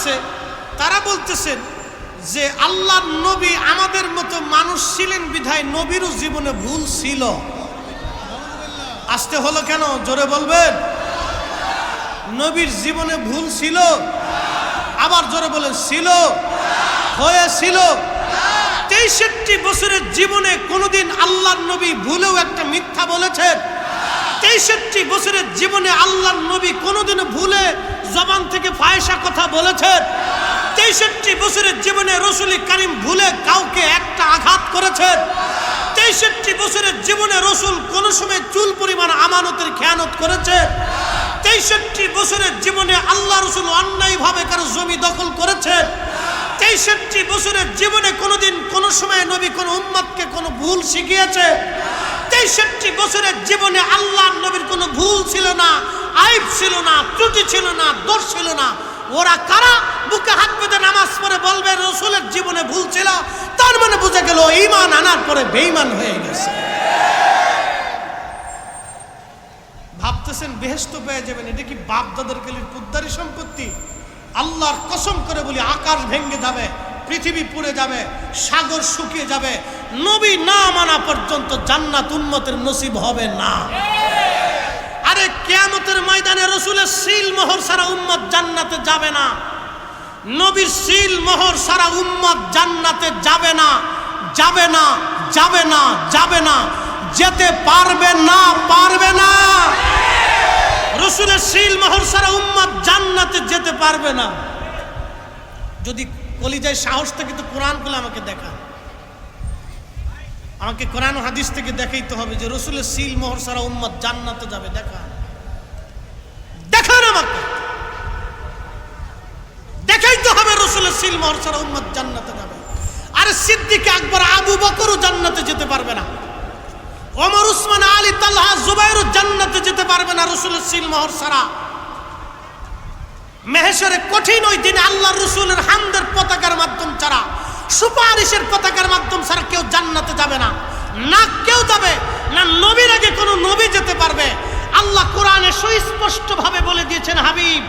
আছে তারা বলতেছেন যে আল্লাহ নবী আমাদের মতো মানুষ ছিলেন বিধায় নবীরও জীবনে ভুল ছিল। আসতে হলো কেন? জোরে বলবেন? নবীর জীবনে ভুল ছিল? আবার জোরে বলেন, ছিল? হয়েছিল? তেষট্টি বছরের জীবনে কোনোদিন আল্লাহ নবী ভুলেও একটা মিথ্যা বলেছেন? তেষট্টি বছরের জীবনে আল্লাহ নবী কোনোদিন ভুলে জবান থেকে ফায়সা কথা বলেছেন। তেষট্টি বছরের জীবনে রসুল কারিম ভুলে কাউকে একটা আঘাত করেছেন। তেষট্টি বছরের জীবনে রসুল কোন সময় চুল পরিমাণ আমানতের খেয়ানত করেছে তেষট্টি বছরের জীবনে আল্লাহ রসুল অন্যায়ভাবে কারও জমি দখল করেছেন। তেষট্টি বছরের জীবনে কোনোদিন কোনো সময় নবী কোনো উম্মাদকে কোনো ভুল শিখিয়েছে। তেষট্টি বছরের জীবনে আল্লাহ নবীর কোনো ভুল ছিল না, আইব ছিল না, ত্রুটি ছিল না, দোষ ছিল না। ওরা কারা? বুকে হাত পেতে নামাজ পড়ে বলবে, রসুলের জীবনে ভুল ছিল। তার মানে বুঝে গেল ইমান আনার পরে বেঈমান হয়ে গেছে। ভাবতেছেন বেহেস্ত পেয়ে যাবেন, এটা কি বাপ দাদার কালির পুদ্দারি সম্পত্তি? আল্লাহর কসম করে বলি, আকাশ ভেঙে যাবে। পৃথিবী পুড়ে যাবে, সাগর শুকিয়ে যাবে। নবী না মানা পর্যন্ত জান্নাত উন্মতের নসিব হবে না। আরে কেয়ামতের ময়দানে রসুলের সিল মোহর সারা উম্মত জান্নাতে যাবে না। নবীর সিল মোহর সারা উম্মত জান্নাতে যাবে না। যাবে না যাবে না যাবে না। যেতে পারবে না পারবে না। রসুলের সিল মোহর সারা উম্মত জান্নাতে যেতে পারবে না। যদি কলিজায় সাহস থেকে তো কোরআনগুলো আমাকে দেখা। আমাকে কোরআন হাদিস থেকে দেখাইতে হবে যে রসুলের সিল মোহর সারা উম্মত জান্নাতে যাবে, দেখা। দেখান আমাকে। দেখাইতে হবে রসুলের সিল মোহর সারা উম্মত জান্নাতে যাবে। আরে সিদ্দিক আকবর আবু বকরও জান্নাতে যেতে পারবে না। ওমর, উসমান, আলী তাল্লাহা জুবাইরও জান্নাতে যেতে পারবে না রসুলের সিল মোহর সারা। মেহেশ্বরে কঠিন ওই দিন আল্লাহ রসুলের হামদের পতাকার মাধ্যম ছাড়া, সুপারিশের পতাকার মাধ্যম ছাড়া কেউ জান্নাতে যাবে না। না কেউ যাবে, না নবীর আগে কোনো নবী যেতে পারবে। আল্লাহ কোরআনে সুস্পষ্ট ভাবে বলে দিয়েছেন, হাবিব,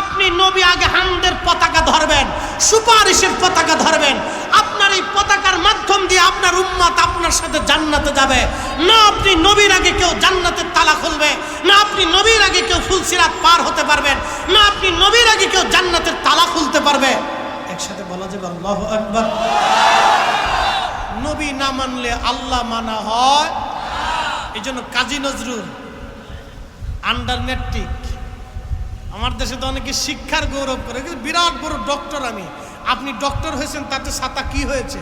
আপনি নবী আগে হামদের পতাকা ধরবেন, সুপারিশের পতাকা ধরবেন। আপনার এই পতাকার মাধ্যম দিয়ে আপনার উম্মাত আপনার সাথে জান্নাতে যাবে। না আপনি নবীর আগে কেউ জান্নাতের তালা খুলবে, না আপনি নবীর আগে কেউ ফুলসিরাত পার হতে পারবেন, না আপনি নবীর আগে কেউ জান্নাতের তালা খুলতে পারবে একসাথে বলা যাবে আল্লাহ নবী না মানলে আল্লাহ মানা হয়। এই জন্য কাজী নজরুল আন্ডার মেট্রিক আমার দেশে তো অনেকে শিক্ষার গৌরব করে বিরাট বড় ডক্টর আমি। আপনি ডক্টর হয়েছেন, তাতে সাতা কি হয়েছে?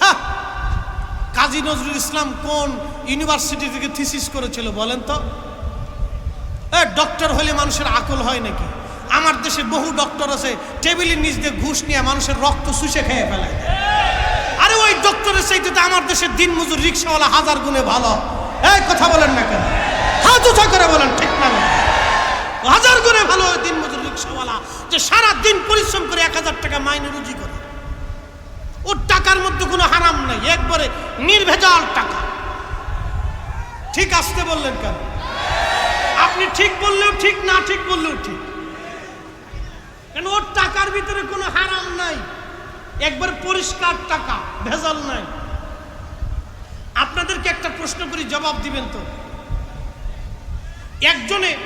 হ্যাঁ কাজী নজরুল ইসলাম কোন ইউনিভার্সিটি থেকে থিসিস করেছিল বলেন তো? ডক্টর হলে মানুষের আকল হয় নাকি? আমার দেশে বহু ডক্টর আছে টেবিলের নিচ দিয়ে ঘুষ নিয়ে মানুষের রক্ত শুষে খেয়ে ফেলে। আরে ওই ডক্টরের চাইতে তো আমার দেশের দিন মজুর রিক্সাওয়ালা হাজার গুণে ভালো। এই কথা বলেন না কেন? হাত উঠা করে বলেন, ঠিক না? হাজার গুণে ভালো দিন মজুর রিক্সাওয়ালা যে সারা দিন পরিশ্রম করে এক হাজার টাকা মাইনে রুজি করে। ওর টাকার মধ্যে কোনো হারাম নাই, একবারে নির্ভেজাল টাকা। ঠিক আসতে বললেন কেন? আপনি ঠিক বললেও ঠিক, না ঠিক বললেও ঠিক। কেন ওর টাকার ভিতরে কোনো হারাম নাই? একবার পরিষ্কার টাকা, ভেজাল নাই। আপনাদেরকে একটা প্রশ্ন করি, জবাব দিবেন তো? একজনে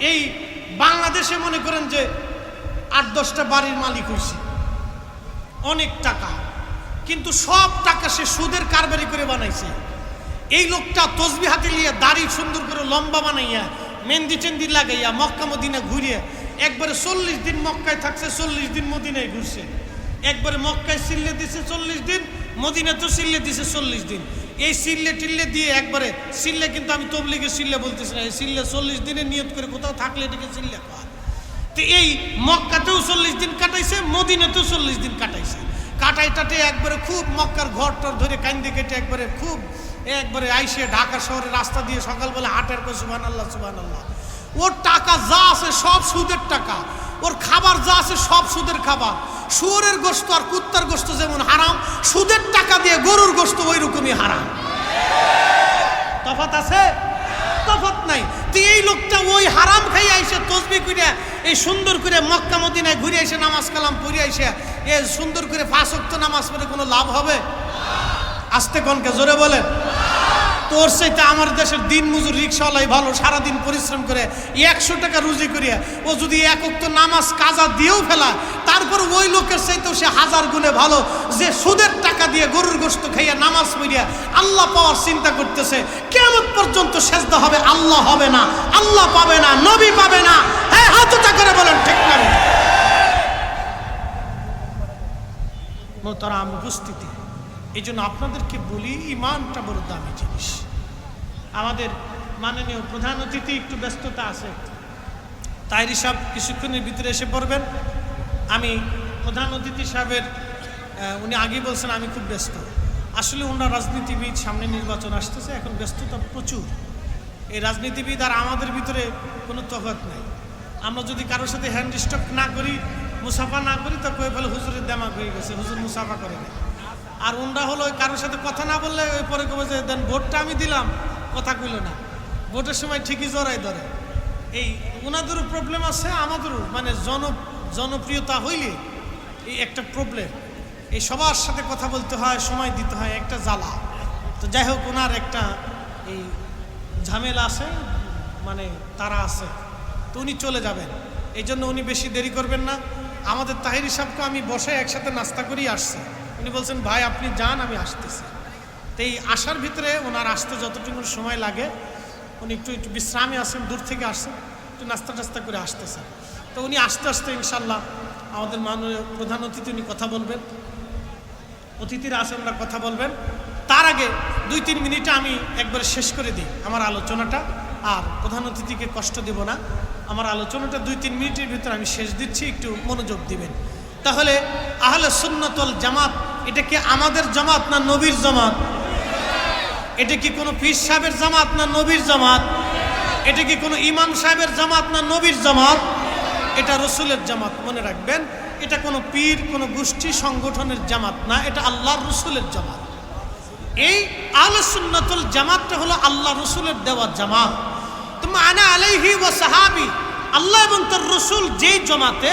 এই বাংলাদেশে মনে করেন যে আট দশটা বাড়ির মালিক হয়েছে। অনেক টাকা। কিন্তু সব টাকা সে সুদের কারবারি করে বানাইছে। এই লোকটা তসবি হাতে নিয়ে দাড়ি সুন্দর করে লম্বা বানাইয়া মেহেন্দি টেন্দি লাগাইয়া মক্কা মদিনা ঘুরিয়ে, একবারে চল্লিশ দিন মক্কায় থাকছে, চল্লিশ দিন মদিনায় ঘুরছে। একবারে মক্কায় সিল্লে দিছে চল্লিশ দিন মদিনা তো সিল্লে দিছে চল্লিশ দিন। এই সিল্লে টিল্লে দিয়ে একবারে সিল্লে কিন্তু আমি তবলিগে সিল্লে বলতেছি না, এই সিল্লে চল্লিশ দিনে নিয়ত করে কোথাও থাকলে এটাকে সিল্লে পাওয়া তো এই মক্কাতেও চল্লিশ দিন কাটাইছে, মদিনাতেও চল্লিশ দিন কাটাইছে। কাটাই টাটে একবারে খুব মক্কার ঘর টর ধরে কান্দে কেটে একবারে খুব একবারে আইসে ঢাকা শহরের রাস্তা দিয়ে সকালবেলা হাটের করে সুবান আল্লাহ সুবান আল্লাহ ওর টাকা যা আছে সব সুদের টাকা। ওর খাবার যা আছে সব সুদের খাবার। শুয়োরের গোস্ত আর কুত্তার গোস্ত যেমন হারাম, সুদের টাকা দিয়ে গরুর গোস্ত ওই রকমই হারাম। তফাত আছে? তফাত নাই। তো এই লোকটা ওই হারাম খাই আইসে তসবি করে এই সুন্দর করে মক্কা মদিনায় ঘুরে এসে নামাজ কালাম পড়ে আইসে এ সুন্দর করে ওয়াক্ত নামাজ পড়ে কোনো লাভ হবে? আস্তে কনকে জোরে বলেন। তোর সাথে আমার দেশের দিন মজুর রিক্সাওয়ালাই ভালো, সারাদিন পরিশ্রম করে একশো টাকা রুজি করিয়া ও যদি একক তো নামাজ কাজা দিয়েও ফেলা, তারপর ওই লোকের চাইতেও সে হাজার গুণে ভালো। যে সুদের টাকা দিয়ে গরুর গোস্ত খাইয়া নামাজ পড়িয়া আল্লাহ পাওয়ার চিন্তা করতেছে, কেমন পর্যন্ত সেজদা হবে আল্লাহ হবে না, আল্লাহ পাবে না, নবী পাবে না। হ্যাঁ হাতটা করে বলেন, ঠিক না মোতারাম উপস্থিতি এই জন্য আপনাদেরকে বলি, ইমানটা বড় দামি জিনিস। আমাদের মাননীয় প্রধান অতিথি একটু ব্যস্ততা আছে। তাইরি সাহেব কিছুক্ষণের ভিতরে এসে পড়বেন। আমি প্রধান অতিথি সাহেবের উনি আগেই বলছেন আমি খুব ব্যস্ত। আসলে ওনার রাজনীতিবিদ সামনে নির্বাচন আসতেছে, এখন ব্যস্ততা প্রচুর। এই রাজনীতিবিদ আর আমাদের ভিতরে কোনো তফাৎ নাই। আমরা যদি কারোর সাথে হ্যান্ড স্টক না করি, মুসাফা না করি, তো কয়ে ফেলে হুজুরের দেমাগ হয়ে গেছে। হুজুর মুসাফা করে না আর ওনরা হলো কারোর সাথে কথা না বললে ওই পরে কবে যে, দেন ভোটটা আমি দিলাম। কথা কইল না। ভোটের সময় ঠিকই জড়াই ধরে। এই ওনাদেরও প্রবলেম আছে আমাদেরও মানে জন, জনপ্রিয়তা হইলে এই একটা প্রবলেম এই সবার সাথে কথা বলতে হয়, সময় দিতে হয়, একটা জ্বালা। তো যাই হোক ওনার একটা এই ঝামেলা আছে মানে তারা আছে। তো উনি চলে যাবেন। এই জন্য উনি বেশি দেরি করবেন না। আমাদের তাহির সাহেবকে আমি বসে একসাথে নাস্তা করেই আসছি। উনি বলছেন, ভাই, আপনি যান, আমি আসতেছি। তো এই আসার ভিতরে ওনার আসতে যতটুকু সময় লাগে, উনি একটু একটু বিশ্রামে আসেন দূর থেকে আসছেন, একটু নাস্তা টাস্তা করে আসতেছেন। তো উনি আস্তে আস্তে ইনশাল্লাহ আমাদের মাননীয় প্রধান অতিথি, উনি কথা বলবেন। অতিথিরা আসেন ওনার কথা বলবেন। তার আগে দুই, তিন মিনিটে আমি একবারে শেষ করে দিই আমার আলোচনাটা। আর প্রধান অতিথিকে কষ্ট দেব না। আমার আলোচনাটা দুই, তিন মিনিটের ভিতরে আমি শেষ দিচ্ছি, একটু মনোযোগ দিবেন। তাহলে আহলে সুন্নতল জামাত এটা কি আমাদের জামাত না নবীর জামাত? এটা কি কোনো পীর সাহেবের জামাত না নবীর জামাত? এটা কি কোনো ইমাম সাহেবের জামাত না নবীর জামাত? এটা রসুলের জামাত, মনে রাখবেন, এটা কোনো পীর, কোনো গোষ্ঠী, সংগঠনের জামাত না, এটা আল্লাহ রসুলের জামাত। এই আল সুন্নাতুল জামাতটা হলো আল্লাহ রসুলের দেওয়া জামাত। তুমি আনা আলাইহি ও সাহাবি, আল্লাহ এবং তার রসুল যেই জমাতে,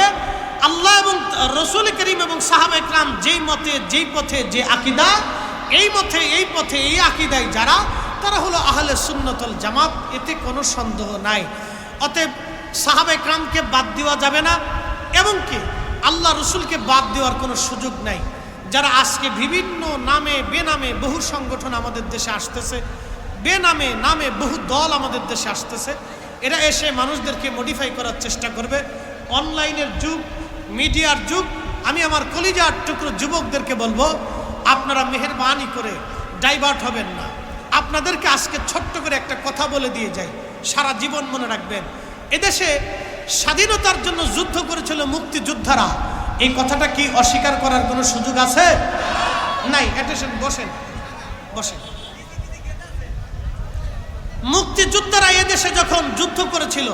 আল্লাহ এবং রসুল করিম এবং সাহাব যেই মতে, যেই পথে যে আকিদা, এই মতে, এই পথে এই আকিদায় যারা, তারা হলো আহলে সুন্নতুল জামাত, এতে কোনো সন্দেহ নাই। অতএব সাহাব একরামকে বাদ দেওয়া যাবে না, এবং কি আল্লাহ রসুলকে বাদ দেওয়ার কোনো সুযোগ নাই। যারা আজকে বিভিন্ন নামে, বেনামে বহু সংগঠন আমাদের দেশে আসতেছে, বেনামে, নামে বহু দল আমাদের দেশে আসতেছে, এরা এসে মানুষদেরকে মডিফাই করার চেষ্টা করবে। অনলাইনের যুগ মিডিয়ার যুগ আমি আমার কলিজার টুকরো যুবকদেরকে বলব, আপনারা মেহরবানি করে ডাইভার্ট হবেন না। আপনাদেরকে আজকে ছোট্ট করে একটা কথা বলে দিয়ে যাই। সারা জীবন মনে রাখবেন, এদেশে স্বাধীনতার জন্য যুদ্ধ করেছিল মুক্তিযোদ্ধারা। এই কথাটা কি অস্বীকার করার কোনো সুযোগ আছে? নাই অ্যাটেশন বসেন বসেন। মুক্তিযোদ্ধারা এদেশে যখন যুদ্ধ করেছিল,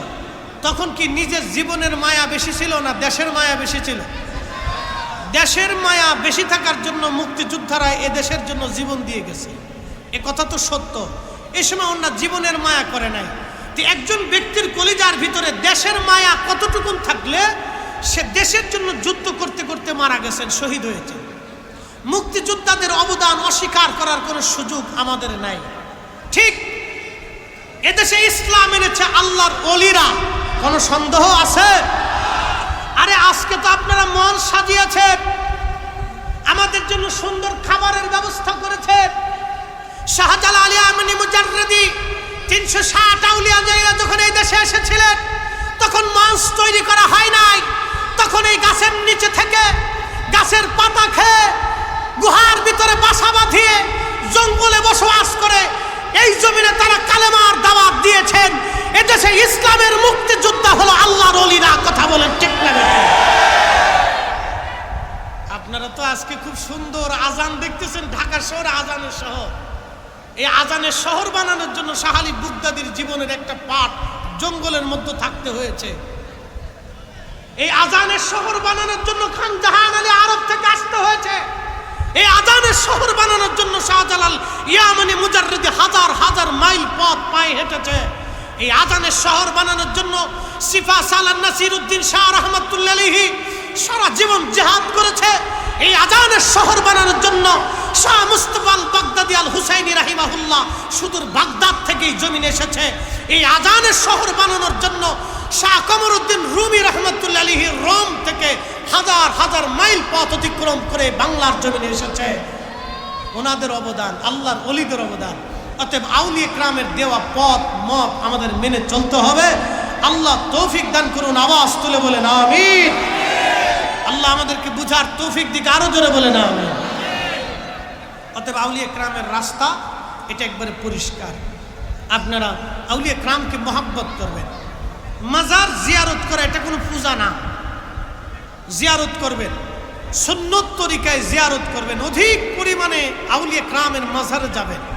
তখন কি নিজের জীবনের মায়া বেশি ছিল না দেশের মায়া বেশি ছিল? দেশের মায়া বেশি থাকার জন্য মুক্তিযোদ্ধারা এ দেশের জন্য জীবন দিয়ে গেছে। এ কথা তো সত্য। এই সময় ওনার জীবনের মায়া করে নাই। তো একজন ব্যক্তির কলিজার ভিতরে দেশের মায়া কতটুকু থাকলে, সে দেশের জন্য যুদ্ধ করতে করতে মারা গেছেন, শহীদ হয়েছেন। মুক্তিযোদ্ধাদের অবদান অস্বীকার করার কোনো সুযোগ আমাদের নাই। ঠিক এদেশে ইসলাম এনেছে আল্লাহর অলিরা। কোনো সন্দেহ আছে? আরে আজকে তো আপনারা মন সাজিয়েছেন। আমাদের জন্য সুন্দর খাবারের ব্যবস্থা করেছেন। শাহজালাল আলী আমিনী মুজাররদি তিনশো ষাট আউলিয়া জায়গা যখন এই দেশে এসেছিলেন, তখন মঞ্চ তৈরি করা হয় নাই। তখন এই গাছের নিচে থেকে গাছের পাতা খেয়ে গুহার ভিতরে বাসা বাঁধিয়ে জঙ্গলে বসবাস করে, এই জমিনে তারা কালেমার দাওয়াত দিয়েছেন। এদেশে ইসলামের মুক্তিযোদ্ধা হলো আল্লাহর অলিরা, কথা বলেন ঠিক না আপনারা তো আজকে খুব সুন্দর আজান দেখতেছেন ঢাকা শহর, আজানের শহর। এই আজানের শহর বানানোর জন্য সাহালি বুগদাদির জীবনের একটা পাঠ জঙ্গলের মধ্যে থাকতে হয়েছে। এই আজানের শহর বানানোর জন্য খান জাহান আলী আরব থেকে আসতে হয়েছে। এই আজানের শহর বানানোর জন্য শাহজালাল ইয়ামানি মুজাররিদি হাজার হাজার মাইল পথ পায়ে হেঁটেছে। এই আজানের শহর বানানোর জন্য সিফা সালান নাসির উদ্দিন শাহ রহমতুল্লাহি সারা জীবন জেহাদ করেছে। এই আজানের শহর বানানোর জন্য শাহ মুস্তফাল বাগদাদি আল হুসাইনি রাহিমাহুল্লাহ সুদূর বাগদাদ থেকেই জমিন এসেছে। এই আজানের শহর বানানোর জন্য শাহ কমরুদ্দিন রুমি রহমতুল্লাহ আলিহি রোম থেকে হাজার হাজার মাইল পথ অতিক্রম করে বাংলার জমিনে এসেছে। ওনাদের অবদান, আল্লাহর অলিদের অবদান। অতএব আউলিয়া ক্রামের দেওয়া পথ, মত আমাদের মেনে চলতে হবে। আল্লাহ তৌফিক দান করুন, আওয়াজ তুলে বলেন, আমিন। আল্লাহ আমাদেরকে বুঝার তৌফিক দিকে আরও জোরে বলে না আমিন। অতএব আউলিয়া ক্রামের রাস্তা, এটা একবারে পরিষ্কার। আপনারা আউলিয়া ক্রামকে মহাব্বত করবেন। মাজার জিয়ারত করা, এটা কোনো পূজা না। জিয়ারত করবেন। সুন্নত তরিকায় জিয়ারত করবেন। অধিক পরিমাণে আউলিয়া ক্রামের মাজারে যাবেন।